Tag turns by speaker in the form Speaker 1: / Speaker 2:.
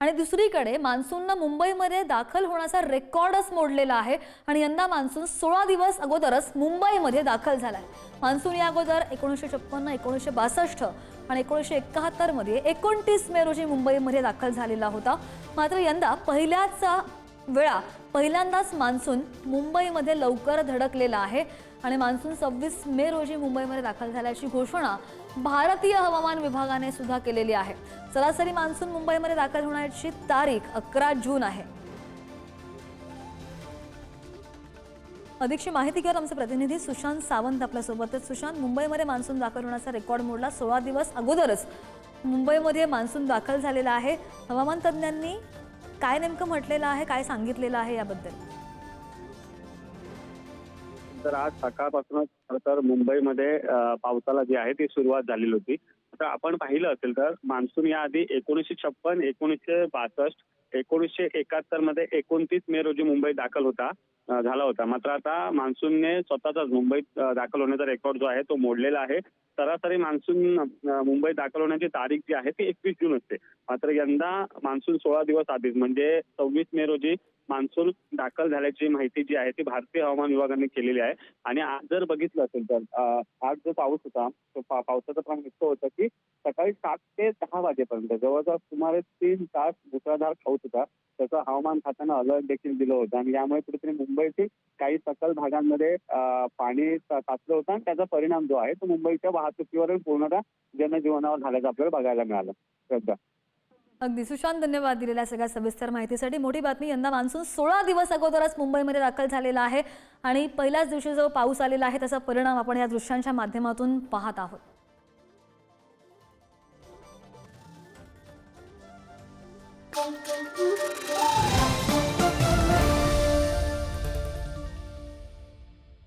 Speaker 1: आणि दुसरीकडे मान्सूननं मुंबईमध्ये दाखल होण्याचा रेकॉर्डच मोडलेला आहे आणि यंदा मान्सून सोळा दिवस अगोदरच मुंबईमध्ये दाखल झालाय. मान्सून या अगोदर एकोणीसशे छप्पन्न एकोणीसशे बासष्ट आणि एकोणीसशे एकाहत्तरमध्ये एकोणतीस मे रोजी मुंबईमध्ये दाखल झालेला होता. मात्र यंदा पहिल्याचा वेळा पहिल्यांदाच मान्सून मुंबईमध्ये लवकर धडकलेला आहे आणि मान्सून सव्वीस मे रोजी मुंबईमध्ये दाखल झाल्याची घोषणा भारतीय हवामान विभागाने सुद्धा केलेली आहे. सरासरी मान्सून मुंबईमध्ये दाखल होण्याची तारीख अकरा जून आहे. अधिकची माहिती घेऊन आमचे प्रतिनिधी सुशांत सावंत आपल्यासोबत सुशांत मुंबईमध्ये मान्सून दाखल होण्याचा रेकॉर्ड मोडला सोळा दिवस अगोदरच. मुंबईमध्ये मान्सून दाखल झालेला आहे. हवामान तज्ज्ञांनी काय नेमकं म्हटलेलं आहे काय सांगितलेलं आहे याबद्दल?
Speaker 2: तर आज सकाळपासूनच तर मुंबईमध्ये पावसाला जी आहे ती सुरुवात झालेली होती. तर आपण पाहिलं असेल तर मान्सून याआधी एकोणीसशे छप्पन एकोणीसशे बासष्ट एकोणीसशे एकाहत्तरमध्ये एकोणतीस मे रोजी मुंबईत दाखल होता झाला होता. मात्र आता मान्सूनने स्वतःचाच मुंबईत दाखल होण्याचा रेकॉर्ड जो आहे तो मोडलेला आहे. सरासरी मान्सून मुंबईत दाखल होण्याची तारीख जी आहे ती एकवीस जून असते. मात्र यंदा मान्सून सोळा दिवस आधीच म्हणजे सव्वीस मे रोजी मान्सून दाखल झाल्याची माहिती जी आहे ती भारतीय हवामान विभागाने केलेली आहे. आणि आज जर बघितलं असेल तर आज जो पाऊस होता तो पावसाचं प्रमाण इतकं होतं की सकाळी सात ते दहा वाजेपर्यंत. जवळजवळ सुमारे तीन तास मुसळधार पाऊस होता. त्याचं हवामान खात्यानं अलर्ट देखील दिलं होतं. आणि यामुळे कुठेतरी मुंबईतील काही सकल भागांमध्ये पाणी साचलं होतं आणि त्याचा परिणाम जो आहे तो मुंबईच्या वाहतुकीवर पूर्णतः जनजीवनावर झाल्याचं आपल्याला बघायला मिळालं. श्रद्धा.
Speaker 1: अगदी. सुशांत धन्यवाद दिलेल्या सगळ्या सविस्तर माहितीसाठी. मोठी बातमी यंदा मान्सून सोळा दिवस अगोदरच मुंबईमध्ये दाखल झालेला आहे. आणि पहिल्याच दिवशी जो पाऊस आलेला आहे त्याचा परिणाम आपण या दृश्यांच्या माध्यमातून पाहत आहोत.
Speaker 3: Thank you.